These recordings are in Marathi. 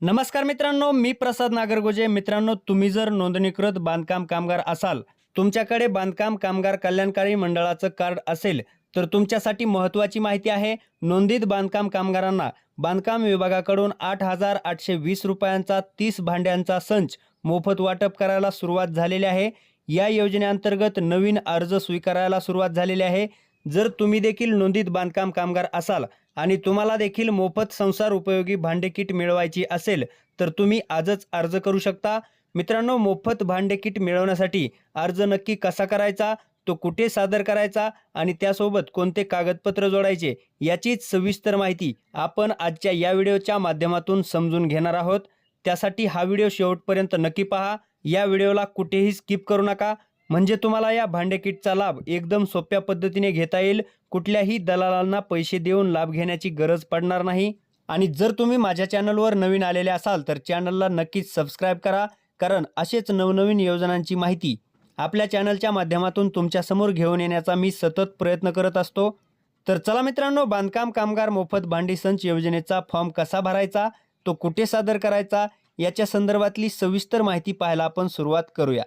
नमस्कार मित्रांनो मी प्रसाद नागरगोजे. मित्रांनो तुम्ही जर नोंदणीकृत बांधकाम कामगार असाल तुमच्याकडे बांधकाम कामगार कल्याणकारी मंडळाचं कार्ड असेल तर तुमच्यासाठी महत्त्वाची माहिती आहे नोंदीत बांधकाम कामगारांना बांधकाम विभागाकडून आठ हजार आठशे वीस रुपयांचा तीस भांड्यांचा संच मोफत वाटप करायला सुरुवात झालेली आहे. या योजनेअंतर्गत नवीन अर्ज स्वीकारायला सुरुवात झालेली आहे. जर तुम्ही देखील नोंदीत बांधकाम कामगार असाल आणि तुम्हाला देखील मोफत संसार उपयोगी भांडे किट मिळवायची असेल तर तुम्ही आजच अर्ज करू शकता. मित्रांनो मोफत भांडे किट मिळवण्यासाठी अर्ज नक्की कसा करायचा तो कुठे सादर करायचा आणि त्यासोबत कोणते कागदपत्र जोडायचे याचीच सविस्तर माहिती आपण आजच्या या व्हिडिओच्या माध्यमातून समजून घेणार आहोत. त्यासाठी हा व्हिडिओ शेवटपर्यंत नक्की पहा. या व्हिडिओला कुठेही स्किप करू नका. म्हणजे तुम्हाला या भांडे किटचा लाभ एकदम सोप्या पद्धतीने घेता येईल. कुठल्याही दलालांना पैसे देऊन लाभ घेण्याची गरज पडणार नाही. आणि जर तुम्ही माझ्या चॅनलवर नवीन आलेले असाल तर चॅनलला नक्कीच सबस्क्राईब करा कारण असेच नवनवीन योजनांची माहिती आपल्या चॅनलच्या माध्यमातून तुमच्यासमोर घेऊन येण्याचा मी सतत प्रयत्न करत असतो. तर चला मित्रांनो बांधकाम कामगार मोफत भांडी संच योजनेचा फॉर्म कसा भरायचा तो कुठे सादर करायचा याच्या संदर्भातली सविस्तर माहिती पाहायला आपण सुरुवात करूया.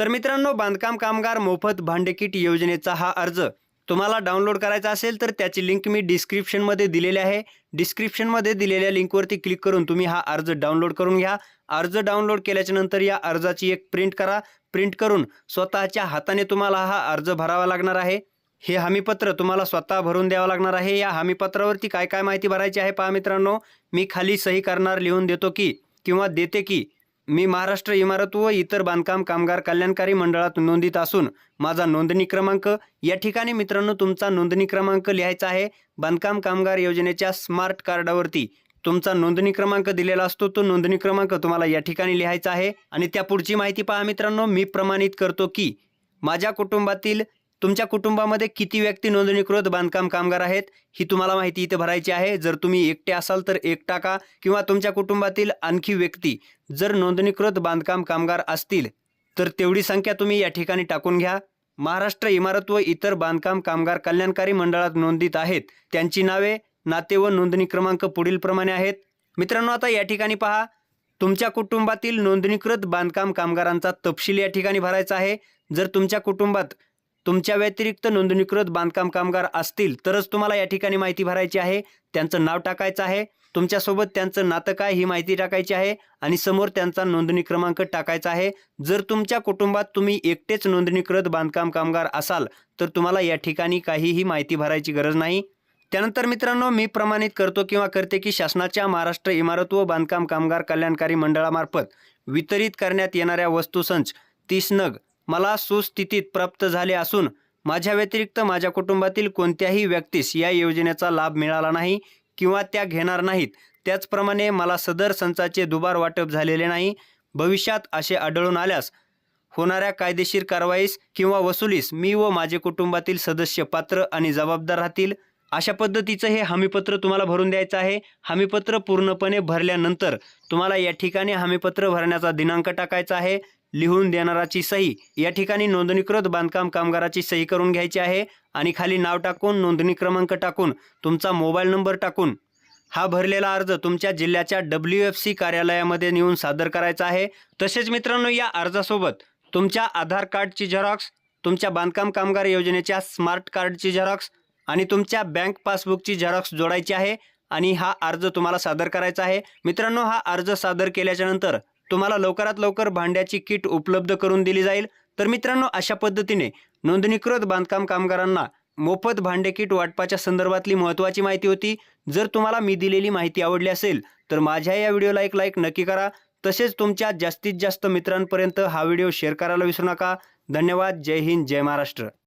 तर मित्रांनो बांधकाम कामगार मोफत भांडे किट योजनेचा हा अर्ज तुम्हाला डाउनलोड करायचा असेल तर त्याची लिंक मी डिस्क्रिप्शनमध्ये दिलेली आहे. डिस्क्रिप्शनमध्ये दिलेल्या लिंकवरती क्लिक करून तुम्ही हा अर्ज डाउनलोड करून घ्या. अर्ज डाउनलोड केल्याच्यानंतर या अर्जाची एक प्रिंट करा. प्रिंट करून स्वतःच्या हाताने तुम्हाला हा अर्ज भरावा लागणार आहे. हे हमीपत्र तुम्हाला स्वतः भरून द्यावं लागणार आहे. या हमीपत्रावरती काय काय माहिती भरायची आहे पहा मित्रांनो. मी खाली सही करणार लिहून देतो की किंवा देते की मी महाराष्ट्र इमारत व इतर बांधकाम कामगार कल्याणकारी मंडळात नोंदीत असून माझा नोंदणी क्रमांक या ठिकाणी मित्रांनो तुमचा नोंदणी क्रमांक लिहायचा आहे. बांधकाम कामगार योजनेच्या स्मार्ट कार्डावरती तुमचा नोंदणी क्रमांक दिलेला असतो. तो नोंदणी क्रमांक तुम्हाला या ठिकाणी लिहायचा आहे. आणि त्या पुढची माहिती पहा मित्रांनो. मी प्रमाणित करतो की माझ्या कुटुंबातील तुमच्या कुटुंबामध्ये किती व्यक्ती नोंदणीकृत बांधकाम कामगार आहेत ही तुम्हाला माहिती इथे भरायची आहे. जर तुम्ही एकटे असाल तर एक टाका किंवा तुमच्या कुटुंबातील आणखी व्यक्ती जर नोंदणीकृत बांधकाम कामगार असतील तर तेवढी संख्या तुम्ही या ठिकाणी टाकून घ्या. महाराष्ट्र इमारत व इतर बांधकाम कामगार कल्याणकारी मंडळात नोंदीत आहेत. त्यांची नावे नाते व नोंदणी क्रमांक पुढील प्रमाणे आहेत. मित्रांनो आता या ठिकाणी पहा. तुमच्या कुटुंबातील नोंदणीकृत बांधकाम कामगारांचा तपशील या ठिकाणी भरायचा आहे. जर तुमच्या कुटुंबात तुमच्या व्यतिरिक्त नोंदणीकृत बांधकाम कामगार असतील तरच तुम्हाला या ठिकाणी माहिती भरायची आहे. त्यांचं नाव टाकायचं आहे. तुमच्यासोबत त्यांचं नातं काय ही माहिती टाकायची आहे आणि समोर त्यांचा नोंदणी क्रमांक टाकायचा आहे. जर तुमच्या कुटुंबात तुम्ही एकटेच नोंदणीकृत बांधकाम कामगार असाल तर तुम्हाला या ठिकाणी काहीही माहिती भरायची गरज नाही. त्यानंतर मित्रांनो मी प्रमाणित करतो किंवा करते की शासनाच्या महाराष्ट्र इमारत व बांधकाम कामगार कल्याणकारी मंडळामार्फत वितरित करण्यात येणाऱ्या वस्तूसंच तीस नग मला सुस्थितीत प्राप्त झाले असून माझ्या व्यतिरिक्त माझ्या कुटुंबातील कोणत्याही व्यक्तीस या योजनेचा लाभ मिळाला नाही किंवा त्या घेणार नाहीत. त्याचप्रमाणे मला सदर संचाचे दुबार वाटप झालेले नाही. भविष्यात असे आढळून आल्यास होणाऱ्या कायदेशीर कारवाईस किंवा वसुलीस मी व माझे कुटुंबातील सदस्य पात्र आणि जबाबदार राहतील. अशा पद्धतीचं हे हमीपत्र तुम्हाला भरून द्यायचं आहे. हमीपत्र पूर्णपणे भरल्यानंतर तुम्हाला या ठिकाणी हमीपत्र भरण्याचा दिनांक टाकायचा आहे. लिहून देणाराची सही. या ठिकाणी नोंदणीकृत बांधकाम कामगाराची सही करून घ्यायची आहे आणि खाली नाव टाकून नोंदणी क्रमांक टाकून तुमचा मोबाईल नंबर टाकून. हा भरलेला अर्ज तुमच्या जिल्ह्याच्या डब्ल्यू एफ सी कार्यालयामध्ये नेऊन सादर करायचा आहे. तसेच मित्रांनो या अर्जासोबत तुमच्या आधार कार्डची झेरॉक्स तुमच्या बांधकाम कामगार योजनेच्या स्मार्ट कार्डची झेरॉक्स आणि तुमच्या बँक पासबुकची झेरॉक्स जोडायची आहे आणि हा अर्ज तुम्हाला सादर करायचा आहे. मित्रांनो हा अर्ज सादर केल्याच्यानंतर तुम्हाला लवकरात लवकर भांड्याची किट उपलब्ध करून दिली जाईल. तर मित्रांनो अशा पद्धतीने नोंदणीकृत बांधकाम कामगारांना मोफत भांडे किट वाटपाच्या संदर्भातली महत्त्वाची माहिती होती. जर तुम्हाला मी दिलेली माहिती आवडली असेल तर माझ्या या व्हिडिओला एक लाईक नक्की करा. तसेच तुमच्या जास्तीत जास्त मित्रांपर्यंत हा व्हिडिओ शेअर करायला विसरू नका. धन्यवाद. जय हिंद. जय महाराष्ट्र.